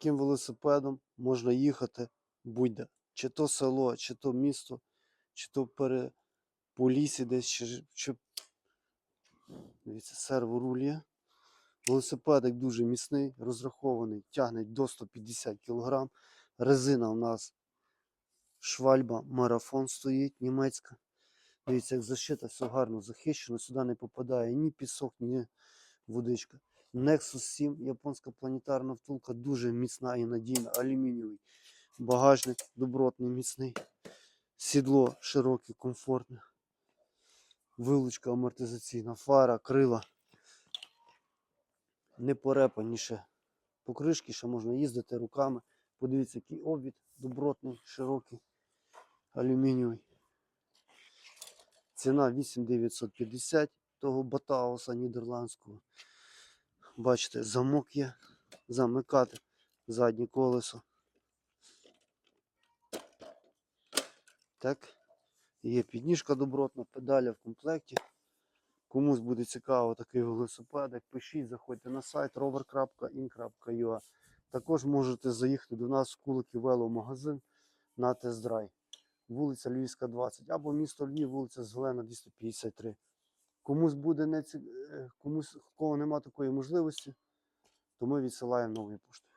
таким велосипедом можна їхати будь-де. Чи то село, чи то місто, чи то пере... по лісі десь, чи, чи... Дивіться, серворуль є. Велосипедик дуже міцний, розрахований, тягне до 150 кг. Резина у нас швальба марафон стоїть, німецька. Дивіться, як защита, все гарно захищено, сюди не попадає ні пісок, ні водичка. Nexus 7, японська планетарна втулка, дуже міцна і надійна, алюмінієвий. Багажник добротний, міцний. Сідло широке, комфортне. Вилучка амортизаційна, фара, крила. Не порепані. Покришки ще можна їздити руками. Подивіться, який обід добротний, широкий, алюмінієвий. Ціна 8950 того Батауса нідерландського. Бачите, замок є. Замикати заднє колесо. Так. Є підніжка добротна, педаля в комплекті. Комусь буде цікаво такий велосипедик, пишіть, заходьте на сайт rover.in.ua. Також можете заїхати до нас в Куликів веломагазин на тест-драйв. Вулиця Львівська, 20 або місто Львів, вулиця Зелена, 253. Комусь буде не ці... е, комусь в кого нема такої можливості, то ми відсилаємо новою поштою.